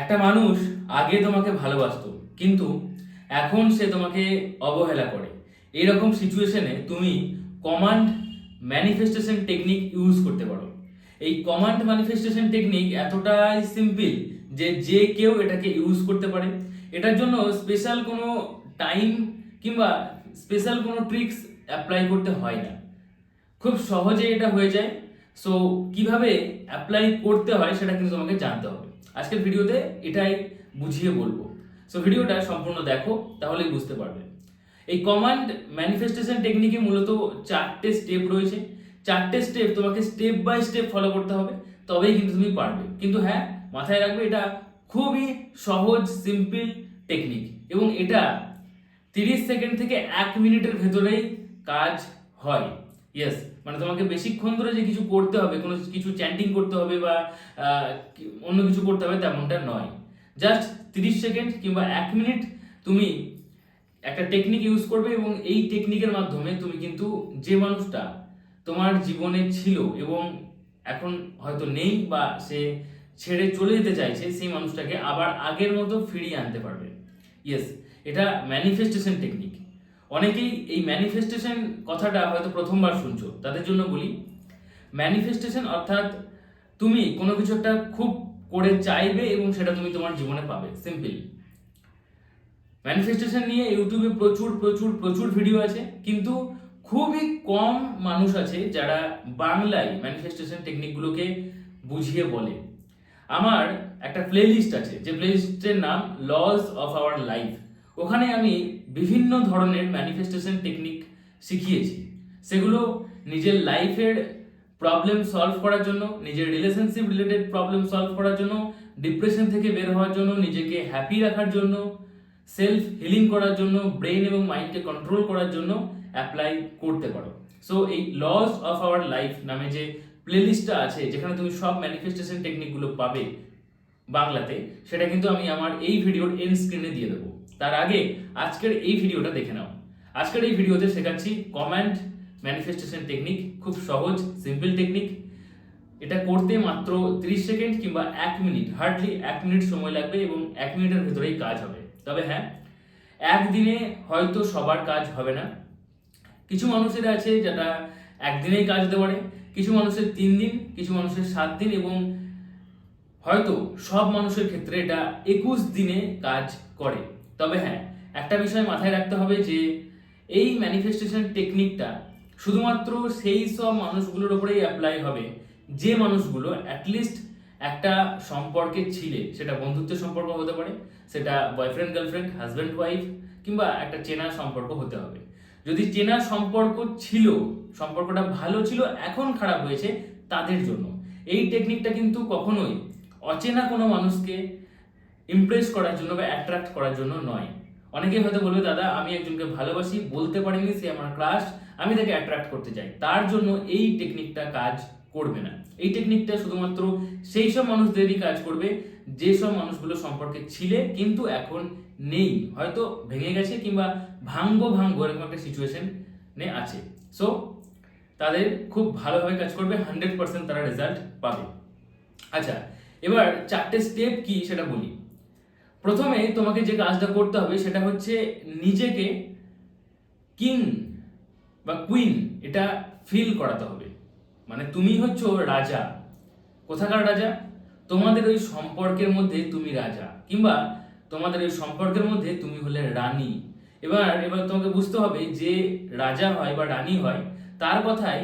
একটা মানুষ আগে তোমাকে ভালোবাসতো, কিন্তু এখন সে তোমাকে অবহেলা করে। এরকম সিচুয়েশনে তুমি কমান্ড ম্যানিফেস্টেশন টেকনিক ইউজ করতে পারো। এই কমান্ড ম্যানিফেস্টেশন টেকনিক এতটাই সিম্পল যে যে কেউ এটাকে ইউজ করতে পারে। এটার জন্য স্পেশাল কোনো টাইম কিংবা স্পেশাল কোনো ট্রিক্স অ্যাপ্লাই করতে হয় না। খুব সহজে এটা হয়ে যায়। সো কীভাবে অ্যাপ্লাই করতে হয় সেটা কিন্তু তোমাকে জানতে হবে। আজকের ভিডিওতে এটাই বুঝিয়ে বলব। সো ভিডিওটা সম্পূর্ণ দেখো, তাহলেই বুঝতে পারবে। এই কমান্ড ম্যানিফেস্টেশন টেকনিকে মূলত চারটে স্টেপ রয়েছে। চারটে স্টেপ তোমাকে স্টেপ বাই স্টেপ ফলো করতে হবে, তবেই কিন্তু তুমি পারবে। কিন্তু হ্যাঁ মাথায় রাখবে এটা খুবই সহজ সিম্পল টেকনিক এবং এটা তিরিশ সেকেন্ড থেকে এক মিনিটের ভেতরেই কাজ হয়। ইয়েস মানে তোমাকে বেশিক্ষণ ধরে যে কিছু করতে হবে, কোনো কিছু চ্যান্টিং করতে হবে বা অন্য কিছু করতে হবে তেমনটা নয়। জাস্ট তিরিশ সেকেন্ড কিংবা এক মিনিট তুমি একটা টেকনিক ইউজ করবে এবং এই টেকনিকের মাধ্যমে তুমি কিন্তু যে মানুষটা তোমার জীবনে ছিল এবং এখন হয়তো নেই বা সে ছেড়ে চলে যেতে চাইছে, সেই মানুষটাকে আবার আগের মতো ফিরিয়ে আনতে পারবে। ইয়েস এটা ম্যানিফেস্টেশন টেকনিক অনেকেই এই ম্যানিফেস্টেশন কথাটা হয়তো প্রথমবার শুনছো, তাদের জন্য বলি। ম্যানিফেস্টেশন অর্থাৎ তুমি কোনো কিছু একটা খুব করে চাইবে এবং সেটা তুমি তোমার জীবনে পাবে সিম্পল ম্যানিফেস্টেশন নিয়ে ইউটিউবে প্রচুর প্রচুর প্রচুর ভিডিও আছে, কিন্তু খুবই কম মানুষ আছে যারা বাংলায় ম্যানিফেস্টেশন টেকনিকগুলোকে বুঝিয়ে বলে। আমার একটা প্লেলিস্ট আছে, যে প্লেলিস্টের নাম লজ অফ আওয়ার লাইফ ওখানে আমি বিভিন্ন ধরনের ম্যানিফেস্টেশন টেকনিক শিখিয়েছি। সেগুলো নিজের লাইফের প্রবলেম সলভ করার জন্য, নিজের রিলেশনশিপ রিলেটেড প্রবলেম সলভ করার জন্য ডিপ্রেশন থেকে বের হওয়ার জন্য, নিজেকে হ্যাপি রাখার জন্য সেলফ হিলিং করার জন্য ব্রেন এবং মাইন্ডকে কন্ট্রোল করার জন্য অ্যাপ্লাই করতে পারো। সো এই লস অফ আওয়ার লাইফ নামে যে প্লেলিস্টটা আছে, যেখানে তুমি সব ম্যানিফেস্টেশন টেকনিকগুলো পাবে বাংলাতে, সেটা কিন্তু আমি আমার এই ভিডিওর এন্ড স্ক্রিনে দিয়ে দেবো। তার আগে আজকের এই ভিডিওটা দেখে নাও। আজকের এই ভিডিওতে শেখাচ্ছি কমান্ড ম্যানিফেস্টেশন টেকনিক খুব সহজ সিম্পল টেকনিক এটা করতে মাত্র 30 সেকেন্ড কিংবা এক মিনিট হার্ডলি এক মিনিট সময় লাগবে এবং এক মিনিটের ভেতরেই কাজ হবে। তবে হ্যাঁ একদিনে হয়তো সবার কাজ হবে না। কিছু মানুষের আছে যেটা একদিনেই কাজ হতে পারে, কিছু মানুষের তিন দিন, কিছু মানুষের সাত দিন এবং হয়তো সব মানুষের ক্ষেত্রে এটা একুশ দিনে কাজ করে। তবে হ্যাঁ একটা বিষয় মাথায় রাখতে হবে যে এই ম্যানিফেস্টেশন টেকনিকটা শুধুমাত্র সেই সব মানুষগুলোর উপরেই অ্যাপ্লাই হবে। যে মানুষগুলো অ্যাটলিস্ট একটা সম্পর্কে ছিলে, সেটা বন্ধুত্বের সম্পর্ক হতে পারে, সেটা বয়ফ্রেন্ড গার্লফ্রেন্ড হাজব্যান্ড ওয়াইফ কিংবা একটা চেনা সম্পর্ক হতে হবে। যদি চেনা সম্পর্ক ছিল, সম্পর্কটা ভালো ছিল, এখন খারাপ হয়েছে, তাদের জন্য। এই টেকনিকটা কিন্তু কখনোই অচেনা কোনো মানুষকে ইমপ্রেস করার জন্য বা অ্যাট্রাক্ট করার জন্য নয়। অনেকেই হয়তো বলবে, দাদা, আমি একজনকে ভালোবাসি, বলতে পারিনি, সে আমার ক্রাশ আমি তাকে অ্যাট্রাক্ট করতে চাই। তার জন্য এই টেকনিকটা কাজ করবে না। এই টেকনিকটা শুধুমাত্র সেই সব মানুষদেরই কাজ করবে যেসব মানুষগুলো সম্পর্কে ছিলে কিন্তু এখন নেই। হয়তো ভেঙে গেছে কিংবা ভাঙ্গো ভাঙ্গো এরকম একটা সিচুয়েশন আছে। সো তাদের খুব ভালোভাবে কাজ করবে হান্ড্রেড পার্সেন্ট তারা রেজাল্ট পাবে। আচ্ছা এবার চারটে স্টেপ কি সেটা বলি। প্রথমে তোমাকে যে কাজটা করতে হবে সেটা হচ্ছে নিজেকে কিং বা কুইন এটা ফিল করাতে হবে। মানে তুমি হচ্ছ রাজা। কোথাকার রাজা? তোমাদের ওই সম্পর্কের মধ্যে তুমি রাজা কিংবা তোমাদের ওই সম্পর্কের মধ্যে তুমি হলে রানী। এবার এবার তোমাকে বুঝতে হবে যে রাজা হয় বা রানী হয়, তার কথাই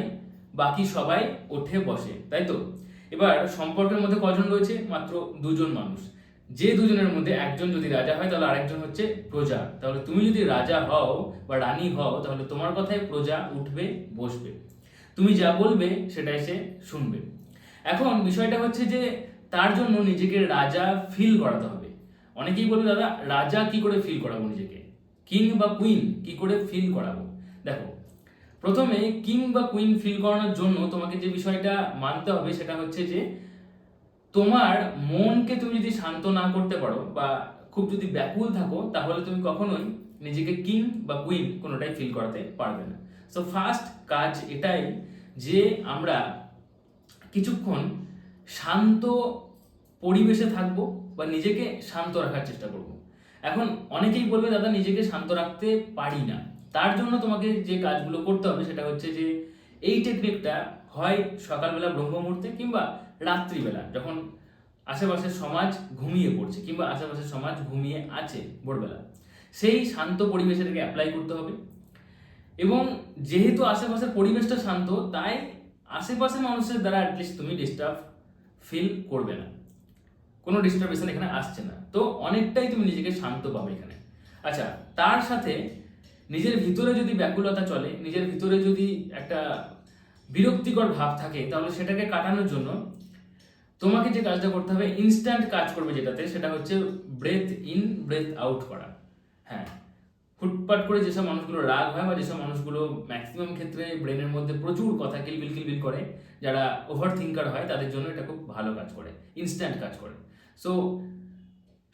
বাকি সবাই ওঠে বসে, তাই তো? এবার সম্পর্কের মধ্যে কজন রয়েছে? মাত্র দুজন মানুষ। যে দুজনের মধ্যে একজন যদি রাজা হয়, তাহলে আরেকজন হচ্ছে প্রজা। তাহলে তুমি যদি রাজা হও বা রানী হও, তাহলে তোমার কথায় প্রজা উঠবে, বসবে। তুমি যা বলবে, সেটাই সে শুনবে। এখন বিষয়টা হচ্ছে যে, তার জন্য নিজেকে রাজা ফিল করাতে হবে। অনেকেই বলবে দাদা, রাজা কি করে ফিল করাবো নিজেকে? কিং বা কুইন কি করে ফিল করাবো? দেখো, প্রথমে কিং বা কুইন ফিল করানোর জন্য তোমাকে যে বিষয়টা মানতে হবে, সেটা হচ্ছে যে তোমার মনকে তুমি যদি শান্ত না করতে পারো বা খুব যদি ব্যাকুল থাকো, তাহলে তুমি কখনোই নিজেকে কিং বা কুইন কোনোটাই ফিল করাতে পারবে না। সো ফার্স্ট কাজ এটাই যে আমরা কিছুক্ষণ শান্ত পরিবেশে থাকব বা নিজেকে শান্ত রাখার চেষ্টা করব। এখন অনেকেই বলবে, দাদা, নিজেকে শান্ত রাখতে পারি না। তার জন্য তোমাকে যে কাজগুলো করতে হবে সেটা হচ্ছে যে, এই টেকনিকটা হয় সকালবেলা ব্রহ্ম মুহূর্তে কিংবা রাত্রিবেলা, যখন আশেপাশের সমাজ ঘুমিয়ে পড়ছে কিংবা আশেপাশের সমাজ ঘুমিয়ে আছে ভোরবেলা, সেই শান্ত পরিবেশে এটাকে অ্যাপ্লাই করতে হবে। এবং যেহেতু আশেপাশের পরিবেশটা শান্ত, তাই আশেপাশের মানুষের দ্বারা অ্যাটলিস্ট তুমি ডিস্টার্ব ফিল করবে না। কোনো ডিস্টারবেশন এখানে আসছে না। তো অনেকটাই তুমি নিজেকে শান্ত পাবে এখানে। আচ্ছা তার সাথে নিজের ভিতরে যদি ব্যাকুলতা চলে, নিজের ভিতরে যদি একটা বিরক্তিকর ভাব থাকে, তাহলে সেটাকে কাটানোর জন্য তোমাকে যে কাজটা করতে হবে ইনস্ট্যান্ট কাজ করবে যেটাতে, সেটা হচ্ছে ব্রেথ ইন ব্রেথ আউট করা। হ্যাঁ ফুটপাট করে যেসব মানুষগুলো রাগ হয় বা যেসব মানুষগুলো ম্যাক্সিমাম ক্ষেত্রে ব্রেনের মধ্যে প্রচুর কথা কিলবিল কিলবিল করে, যারা ওভার থিঙ্কার হয়, তাদের জন্য এটা খুব ভালো কাজ করে ইনস্ট্যান্ট কাজ করে। সো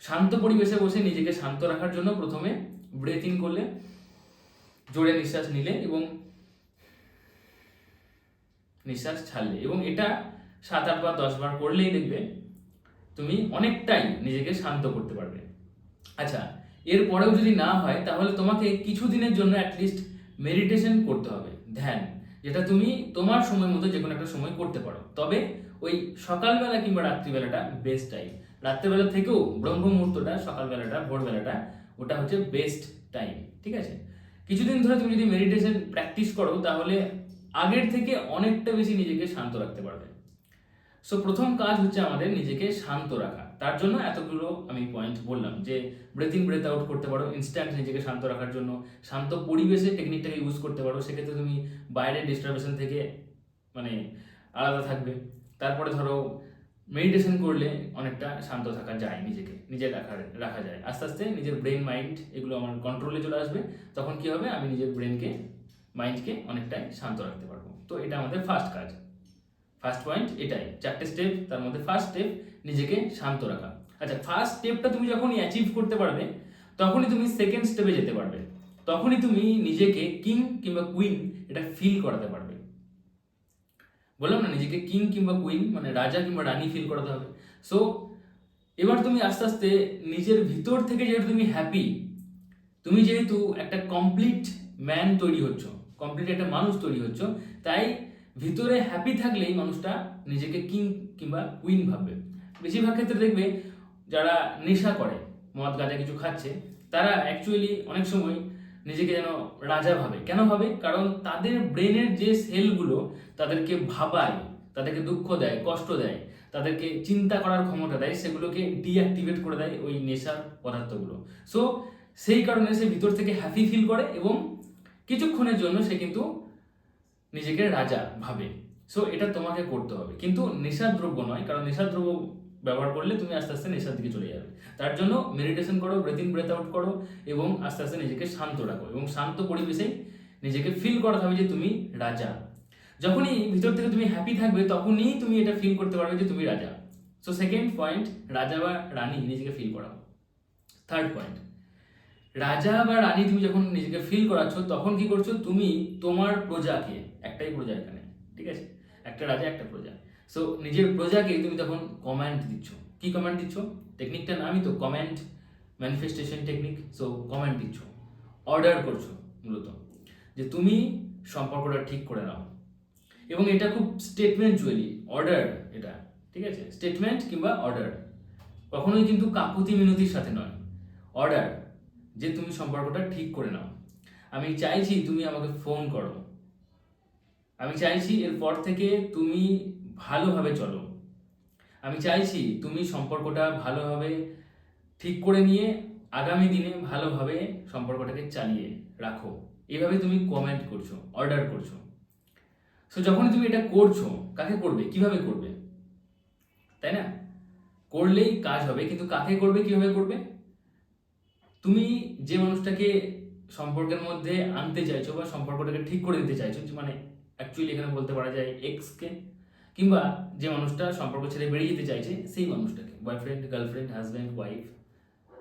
শান্ত পরিবেশে বসে নিজেকে শান্ত রাখার জন্য প্রথমে ব্রেথ ইন করলে, জোরে নিঃশ্বাস নিলে এবং নিঃশ্বাস ছাড়লে এবং এটা সাত আট বার, দশ বার করলেই দেখবে তুমি অনেকটাই নিজেকে শান্ত করতে পারবে। আচ্ছা এরপরেও যদি না হয়, তাহলে তোমাকে কিছু দিনের জন্য অ্যাটলিস্ট মেডিটেশন করতে হবে, ধ্যান, যেটা তুমি তোমার সময় মতো যে কোনো একটা সময় করতে পারো। তবে ওই সকালবেলা কিংবা রাত্রিবেলাটা বেস্ট টাইম রাত্রিবেলা থেকেও ব্রহ্ম মুহূর্তটা, সকালবেলাটা, ভোরবেলাটা, ওটা হচ্ছে বেস্ট টাইম ঠিক আছে? কিছুদিন ধরে তুমি যদি মেডিটেশন প্র্যাকটিস করো, তাহলে আগের থেকে অনেকটা বেশি নিজেকে শান্ত রাখতে পারবে। সো প্রথম কাজ হচ্ছে আমাদের নিজেকে শান্ত রাখা। তার জন্য এতগুলো আমি পয়েন্ট বললাম যে ব্রেথ ব্রেথ আউট করতে পারো ইনস্ট্যান্ট নিজেকে শান্ত রাখার জন্য। শান্ত পরিবেশে টেকনিকটাকে ইউজ করতে পারো। সেক্ষেত্রে তুমি বাইরের ডিস্টারবেশন থেকে মানে আলাদা থাকবে। তারপরে ধরো মেডিটেশন করলে অনেকটা শান্ত থাকা যায় নিজেকে, নিজে রাখা রাখা যায়। আস্তে আস্তে নিজের ব্রেন মাইন্ড এগুলো আমার কন্ট্রোলে চলে আসবে। তখন কি হবে? আমি নিজের ব্রেনকে মাইন্ডকে অনেকটাই শান্ত রাখতে পারব। তো এটা আমাদের ফার্স্ট কাজ। ফার্স্ট পয়েন্ট এটাই। চারটে স্টেপ তার মধ্যে ফার্স্ট স্টেপ নিজেকে শান্ত রাখা। আচ্ছা ফার্স্ট স্টেপটা তুমি যখনই অ্যাচিভ করতে পারবে, তখনই তুমি সেকেন্ড স্টেপে যেতে পারবে। তখনই তুমি নিজেকে কিং কিংবা কুইন এটা ফিল করাতে পারবে। বললাম না, নিজেকে কিং কিংবা কুইন মানে রাজা কিংবা রানী ফিল করাতে হবে। সো এবার তুমি আস্তে আস্তে নিজের ভিতর থেকে যেহেতু তুমি হ্যাপি তুমি যেহেতু একটা কমপ্লিট ম্যান তৈরি হচ্ছ কমপ্লিট একটা মানুষ তৈরি হচ্ছ, তাই ভিতরে হ্যাপি থাকলেই মানুষটা নিজেকে কিং কিংবা কুইন ভাববে। বেশিরভাগ ক্ষেত্রে দেখবে যারা নেশা করে, মদ গাঁজা কিছু খাচ্ছে, তারা অ্যাকচুয়ালি অনেক সময় নিজেকে যেন রাজা ভাবে। কেন ভাবে? কারণ তাদের ব্রেনের যে সেলগুলো তাদেরকে ভাবায়, তাদেরকে দুঃখ দেয়, কষ্ট দেয়, তাদেরকে চিন্তা করার ক্ষমতা দেয়, সেগুলোকে ডিঅ্যাক্টিভেট করে দেয় ওই নেশার পদার্থগুলো। সো সেই কারণে সে ভিতর থেকে হ্যাপি ফিল করে এবং কিছুক্ষণের জন্য সে কিন্তু নিজেকে রাজা ভাবে। সো এটা তোমাকে করতে হবে। কিন্তু নেশার দ্রব্য নয়, কারণ নেশার দ্রব্য ব্যবহার করলে তুমি আস্তে আস্তে নেশার দিকে চলে যাবে। তার জন্য মেডিটেশন করো ব্রেথ ইন ব্রেথ আউট করো এবং আস্তে আস্তে নিজেকে শান্ত রাখো এবং শান্ত পরিবেশেই নিজেকে ফিল করাতে হবে যে তুমি রাজা। যখনই ভিতর থেকে তুমি হ্যাপি থাকবে, তখনই তুমি এটা ফিল করতে পারবে যে তুমি রাজা। সো সেকেন্ড পয়েন্ট রাজা বা রানী নিজেকে ফিল করাও। থার্ড পয়েন্ট রাজা বা রানী তুমি যখন নিজেকে ফিল করাচ্ছ, তখন কি করছ? তুমি তোমার প্রজাকে একটাই প্রজা এখানে, ঠিক আছে? একটা রাজা, একটা প্রজা। সো নিজের প্রজাকে তুমি তখন কমান্ড দিচ্ছ। কি কমান্ড দিচ্ছ? টেকনিকটার নামই তো command manifestation technique so command দিচ্ছ। অর্ডার করছ, মূলত। যে তুমি সম্পর্কটা ঠিক করে নাও। এবং এটা খুব স্টেটমেন্টুয়ালি অর্ডার এটা, ঠিক আছে? স্টেটমেন্ট কিংবা অর্ডার কখনোই কিন্তু কাকুতি মিনতির সাথে নয়। অর্ডার যে তুমি সম্পর্কটা ঠিক করে নাও। আমি চাইছি তুমি আমাকে ফোন করো। আমি চাইছি এরপর থেকে তুমি ভালোভাবে চলো। আমি চাইছি তুমি সম্পর্কটা ভালোভাবে ঠিক করে নিয়ে আগামী দিনে ভালোভাবে সম্পর্কটাকে চালিয়ে রাখো। এভাবে তুমি কমেন্ট করছ অর্ডার করছ। সো যখনই তুমি এটা করছ, কাকে করবে? কীভাবে করবে? তাই না? করলেই কাজ হবে, কিন্তু কাকে করবে, কীভাবে করবে? তুমি যে মানুষটাকে সম্পর্কের মধ্যে আনতে চাইছো বা সম্পর্কটাকে ঠিক করে দিতে চাইছো মানে অ্যাকচুয়ালি এখানে বলতে পারা যায় এক্সকে কিংবা যে মানুষটা সম্পর্ক ছেড়ে বেরিয়ে যেতে চাইছে, সেই মানুষটাকে বয়ফ্রেন্ড গার্লফ্রেন্ড হাজব্যান্ড ওয়াইফ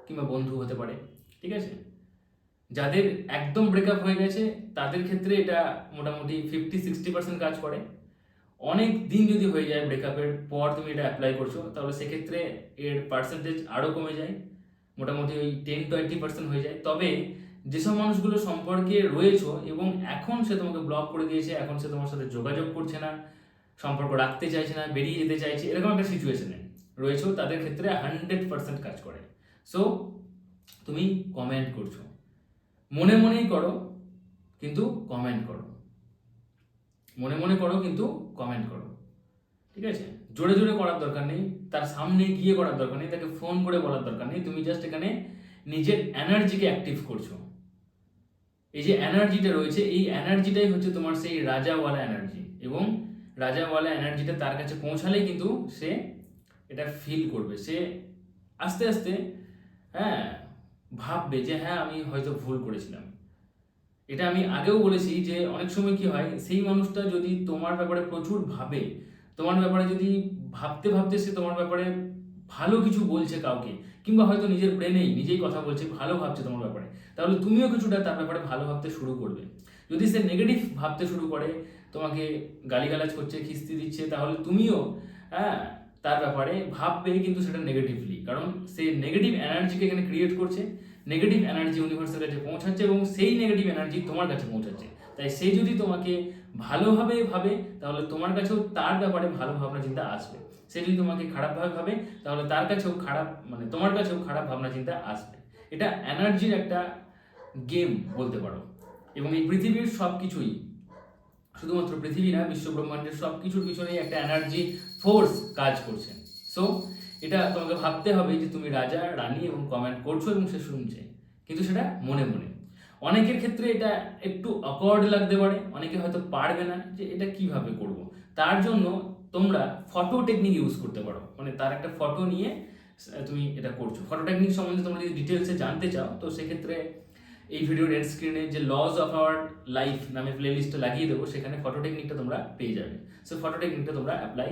কিংবা বন্ধু হতে পারে, ঠিক আছে? যাদের একদম ব্রেকআপ হয়ে গেছে, তাদের ক্ষেত্রে এটা মোটামুটি ফিফটি সিক্সটি পার্সেন্ট কাজ করে। অনেক দিন যদি হয়ে যায় ব্রেকআপের পর তুমি এটা অ্যাপ্লাই করছ, তাহলে সেক্ষেত্রে এর পার্সেন্টেজ আরও কমে যায়, মোটামুটি ওই টেন টোয়েন্টি পার্সেন্ট হয়ে যায়। তবে যেসব মানুষগুলো সম্পর্কে রয়েছো এবং এখন সে তোমাকে ব্লক করে দিয়েছে, এখন সে তোমার সাথে যোগাযোগ করছে না, সম্পর্ক রাখতে চাইছে না, বেরিয়ে যেতে চাইছে, এরকম একটা সিচুয়েশনে রয়েছো, তাদের ক্ষেত্রে হান্ড্রেড পার্সেন্ট কাজ করে। সো তুমি কমেন্ট করছ। মনে মনেই করো, কিন্তু কমেন্ট করো। মনে মনে করো, কিন্তু কমেন্ট করো। ঠিক আছে? জোরে জোরে করার দরকার নেই, তার সামনে গিয়ে করার দরকার নেই, তাকে ফোন করে বলার দরকার নেই, তুমি জাস্ট এখানে নিজের এনার্জিকে অ্যাক্টিভ করছ। এই যে এনার্জিটা রয়েছে, এই এনার্জিটাই হচ্ছে তোমার সেই রাজাওয়ালা এনার্জি এবং রাজাওয়ালা এনার্জিটা তার কাছে পৌঁছালেই কিন্তু সে এটা ফিল করবে। সে আস্তে আস্তে হ্যাঁ ভাববে যে হ্যাঁ আমি হয়তো ভুল করেছিলাম। এটা আমি আগেও বলেছি যে অনেক সময় কি হয়, সেই মানুষটা যদি তোমার ব্যাপারে প্রচুর ভাবে, তোমার ব্যাপারে যদি ভাবতে ভাবতে সে তোমার ব্যাপারে ভালো কিছু বলছে কাউকে, কিংবা হয়তো নিজের ব্রেনেই নিজেই কথা বলছে, ভালো ভাবছে তোমার ব্যাপারে, তাহলে তুমিও কিছুটা তার ব্যাপারে ভালো ভাবতে শুরু করবে। যদি সে নেগেটিভ ভাবতে শুরু করে, তোমাকে গালিগালাজ করছে, খিস্তি দিচ্ছে, তাহলে তুমিও হ্যাঁ তার ব্যাপারে ভাববে কিন্তু সেটা নেগেটিভলি কারণ সে নেগেটিভ এনার্জিকে এখানে ক্রিয়েট করছে নেগেটিভ এনার্জি ইউনিভার্সের কাছে পৌঁছাচ্ছে এবং সেই নেগেটিভ এনার্জি তোমার কাছে পৌঁছাচ্ছে। তাই সে যদি তোমাকে ভালোভাবে ভাবে, তাহলে তোমার কাছেও তার ব্যাপারে ভালো ভাবনা চিন্তা আসবে। সে যদি তোমাকে খারাপভাবে ভাবে তাহলে তার কাছেও খারাপ মানে তোমার কাছেও খারাপ ভাবনা চিন্তা আসবে। এটা এনার্জির একটা গেম বলতে পারো। এবং এই পৃথিবীর সব কিছুই শুধুমাত্র পৃথিবী না বিশ্ব ব্রহ্মাণ্ডের সব কিছুর পিছনেই একটা এনার্জি ফোর্স কাজ করছে। সো এটা তোমাকে ভাবতে হবে যে তুমি রাজা, রানী এবং কমেন্ট করছ এবং সে শুনছে। কিন্তু সেটা মনে মনে। অনেকের ক্ষেত্রে এটা একটু অকওয়ার্ড লাগতে পারে, অনেকে হয়তো পারবে না যে এটা কীভাবে করব। তার জন্য তোমরা ফটো টেকনিক ইউজ করতে পারো। মানে তার একটা ফটো নিয়ে তুমি এটা করছ। ফটো টেকনিক সম্বন্ধে তোমরা যদি ডিটেলসে জানতে চাও, তো সেক্ষেত্রে এই ভিডিওর এড স্ক্রিনে যে লজ অফ আওয়ার লাইফ নামে প্লে লিস্টটা লাগিয়ে দেবো, সেখানে ফটো টেকনিকটা তোমরা পেয়ে যাবে। সো ফটো টেকনিকটা তোমরা অ্যাপ্লাই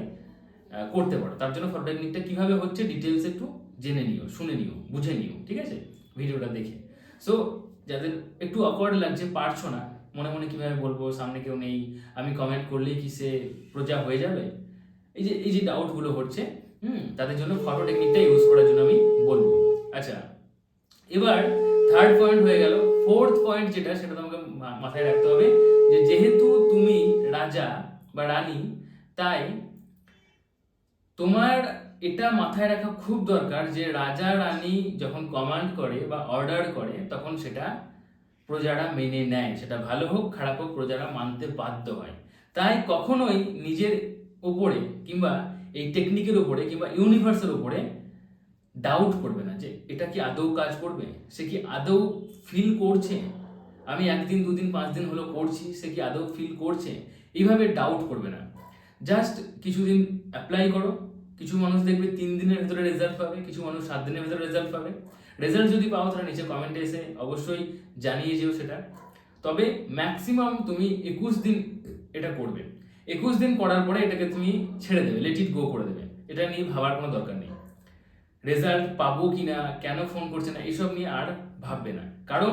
করতে পারো। তার জন্য ফটো টেকনিকটা কীভাবে হচ্ছে ডিটেলস একটু জেনে নিও, শুনে নিও, বুঝে নিও, ঠিক আছে? ভিডিওটা দেখে। সো যাদের একটু অকওয়ার্ড লাগছে, পারছ না। মনে মনে কীভাবে বলব, সামনে কেউ নেই, আমি কমেন্ট করলেই কি সে প্রজা হয়ে যাবে? এই যে এই যে ডাউটগুলো হচ্ছে, হুম, তাদের জন্য ফটো টেকনিকটা ইউজ করার জন্য আমি বলব। আচ্ছা এবার থার্ড পয়েন্ট হয়ে গেল। ফোর্থ পয়েন্ট যেটা, সেটা তোমাকে মাথায় রাখতে হবে যে, যেহেতু তুমি রাজা বা রানী, তাই তোমার এটা মাথায় রাখা খুব দরকার যে রাজা রানী যখন কমান্ড করে বা অর্ডার করে, তখন সেটা প্রজারা মেনে নেয়। সেটা ভালো হোক, খারাপ হোক, প্রজারা মানতে বাধ্য হয়। তাই কখনোই নিজের উপরে কিংবা এই টেকনিকের উপরে কিংবা ইউনিভার্সের উপরে ডাউট করবে না যে এটা কি আদৌ কাজ করবে? সে কি আদৌ ফিল করছে? আমি একদিন, দুদিন পাঁচ দিন হলো করছি, সে কি আদৌ ফিল করছে? এইভাবে ডাউট করবে না। জাস্ট কিছুদিন অ্যাপ্লাই করো। কিছু মানুষ দেখবে তিন দিনের ভেতরে রেজাল্ট পাবে, কিছু মানুষ সাত দিনের ভেতরে রেজাল্ট পাবে। রেজাল্ট যদি পাও তাহলে নিচে কমেন্টে এসে অবশ্যই জানিয়ে যেও সেটা। তবে ম্যাক্সিমাম তুমি একুশ দিন এটা করবে। একুশ দিন করার পরে এটাকে তুমি ছেড়ে দেবে লেট ইট গো করে দেবে। এটা নিয়ে ভাবার কোনো দরকার নেই। রেজাল্ট পাবো কি না কেন ফোন করছে না, এসব নিয়ে আর ভাববে না। কারণ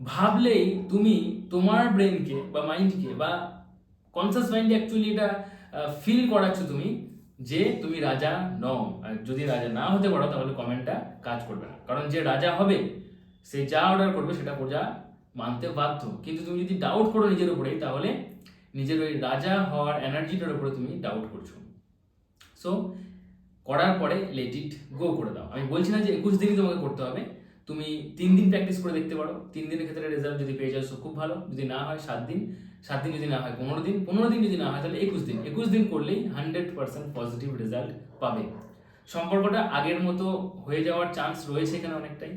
ভাবলেই তুমি তোমার ব্রেনকে বা মাইন্ডকে বা কনসাস মাইন্ডে অ্যাকচুয়ালি এটা ফিল করাচ্ছ তুমি যে তুমি রাজা নও যদি রাজা না হতে পারো, তাহলে কমেন্টটা কাজ করবে না। কারণ যে রাজা হবে, সে যা অর্ডার করবে, সেটা প্রজা মানতে বাধ্য। কিন্তু তুমি যদি ডাউট করো নিজের উপরেই, তাহলে নিজের ওই রাজা হওয়ার এনার্জিটার উপরে তুমি ডাউট করছ। সো করার পরে লেট ইট গো করে দাও। আমি বলছি না যে একুশ দিনই তোমাকে করতে হবে। তুমি তিন দিন প্র্যাকটিস করে দেখতে পারো। তিন দিনের ক্ষেত্রে রেজাল্ট যদি পেয়ে যাও খুব ভালো। যদি না হয়, সাত দিন। সাত দিন যদি না হয়, পনেরো দিন পনেরো দিন যদি না হয়, তাহলে একুশ দিন। একুশ দিন করলেই হান্ড্রেড পার্সেন্ট পজিটিভ রেজাল্ট পাবে। সম্পর্কটা আগের মতো হয়ে যাওয়ার চান্স রয়েছে এখানে অনেকটাই।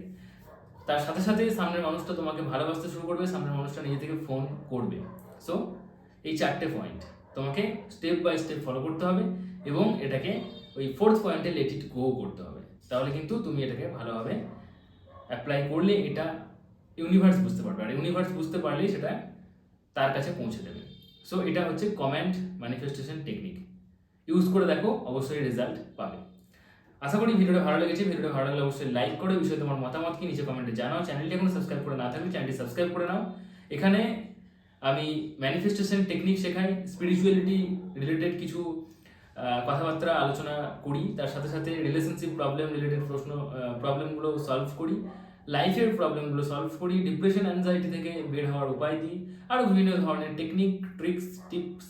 তার সাথে সাথে সামনের মানুষটা তোমাকে ভালোবাসতে শুরু করবে, সামনের মানুষটা নিজে থেকে ফোন করবে। সো এই চারটে পয়েন্ট তোমাকে স্টেপ বাই স্টেপ ফলো করতে হবে এবং এটাকে ওই ফোর্থ পয়েন্টে লেট ইট গো করতে হবে। তাহলে কিন্তু তুমি এটাকে ভালোভাবে অ্যাপ্লাই করলে এটা ইউনিভার্স বুঝতে পারবে। আর ইউনিভার্স বুঝতে পারলেই সেটা তার কাছে পৌঁছে দেবে। সো এটা হচ্ছে কমেন্ট ম্যানিফেস্টেশন টেকনিক ইউজ করে দেখো, অবশ্যই রেজাল্ট পাবে। আশা করি ভিডিওটা ভালো লেগেছে। ভিডিওটা ভালো লাগলে অবশ্যই লাইক করো। বিষয়ে তোমার মতামত কি, নিচে কমেন্টে জানাও। চ্যানেলটি এখনও সাবস্ক্রাইব করে না থাকলে চ্যানেলটি সাবস্ক্রাইব করে নাও। এখানে আমি ম্যানিফেস্টেশন টেকনিক শেখাই স্পিরিচুয়ালিটি রিলেটেড কিছু কথাবার্তা আলোচনা করি। তার সাথে সাথে রিলেশনশিপ প্রবলেম রিলেটেড প্রশ্ন প্রবলেমগুলো সলভ করি। লাইফের প্রবলেমগুলো সলভ করি ডিপ্রেশন অ্যাংজাইটি থেকে বের হওয়ার উপায় দিই আরও বিভিন্ন ধরনের টেকনিক ট্রিক্স টিপস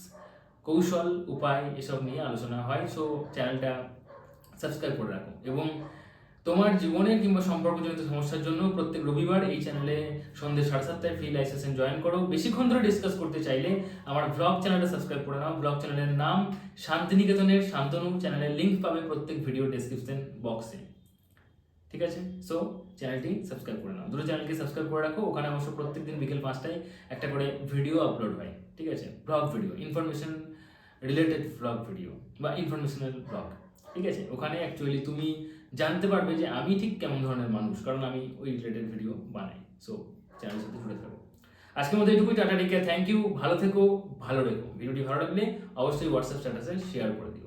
কৌশল, উপায় এসব নিয়ে আলোচনা হয়। সো চ্যানেলটা সাবস্ক্রাইব করে রাখো। এবং তোমার জীবনের কিংবা সম্পর্কজনিত সমস্যার জন্য প্রত্যেক রবিবার এই চ্যানেলে সন্ধ্যে সাড়ে সাতটায় ফ্রি লাইভ সেশন জয়েন করো। বেশিক্ষণ ধরে ডিসকাস করতে চাইলে আমার ব্লগ চ্যানেলটা সাবস্ক্রাইব করে নাও। ব্লগ চ্যানেলের নাম শান্তিনিকেতনের শান্তনু। চ্যানেলের লিঙ্ক পাবে প্রত্যেক ভিডিও ডেসক্রিপশন বক্সে ঠিক আছে? সো চ্যানেলটি সাবস্ক্রাইব করে নাও। দুটো চ্যানেলকে সাবস্ক্রাইব করে রাখো, ওখানে অবশ্য প্রত্যেকদিন বিকেল পাঁচটায় একটা করে ভিডিও আপলোড হয়, ঠিক আছে? Blog video information related blog video বা ইনফরমেশনাল ব্লগ ঠিক আছে? ওখানে অ্যাকচুয়ালি তুমি জানতে পারবে যে আমি ঠিক কেমন ধরনের মানুষ, কারণ আমি ওই রিলেটেড ভিডিও বানাই। সো চ্যানেলের সাথে জুড়ে থাকো। আজকের মধ্যে এটুকুই টাটা টেক থ্যাংক ইউ ভালো থেকো, ভালো রেখো। ভিডিওটি ভালো লাগলে অবশ্যই হোয়াটসঅ্যাপ স্ট্যাটাসে শেয়ার করে দিও।